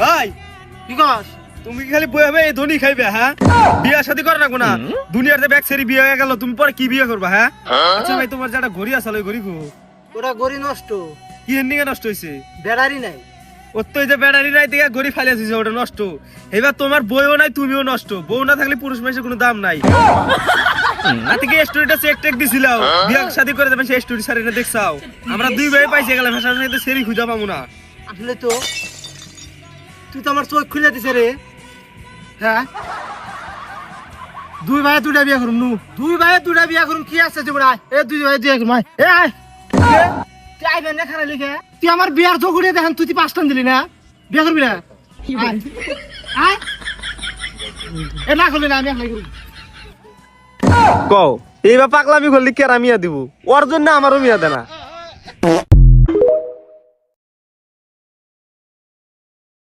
ভাই কি কস তুমি খালি বই হবে এই ধনী খাইবে হ্যাঁ? বিয়া শাদি করে রাখো না। দুনিয়াতে ব্যাগ সেরি বিয়ে হয়ে গেল তুমি পরে কি বিয়ে করবা হ্যাঁ? আচ্ছা ভাই তোমার যেটা ঘড়ি আছে ওই ঘড়ি ওরা গড়ি নষ্ট। কি এর নষ্ট হয়েছে বেড়ারি নাই। ওর তো এই যে ব্যাটারি নাই থেকে ঘড়ি দিয়েছে ওটা নষ্ট। এবার তোমার বইও নাই তুমিও নষ্ট। বউ না থাকলে পুরুষ মানুষের কোনো দাম নাই। আর থেকে স্টোরিটা চেক টেক দিছিলাও। বিয়া শাদি করে দেবেন সেই স্টোরি সারি না দেখছাও। আমরা দুই ভাই পাইছে গেলাম সাথে সেরি খুঁজা পাবো না। আসলে তো তুই তো আমার চোখ খুলে দিছে রে। হ্যাঁ? দুই ভাই দুটা বিয়া করুম নু। দুই ভাই দুটা বিয়া করুম কি আছে যে বড় এ দুই ভাই বিয়া করুম আয়। এ আয়। তুই আইবেন না খারাপ লিখে? তুই আমার বিয়ার চোখ উড়িয়ে দেখেন তুই তুই পাঁচটান দিলি না? বিয়া করবি না? আয়। আয়। এ না করলি না আমি একলাই করুম কও এইবার পাগলামি করলে কেরা মিয়া দিব? ওর জন্য আমারও মিয়া দেনা।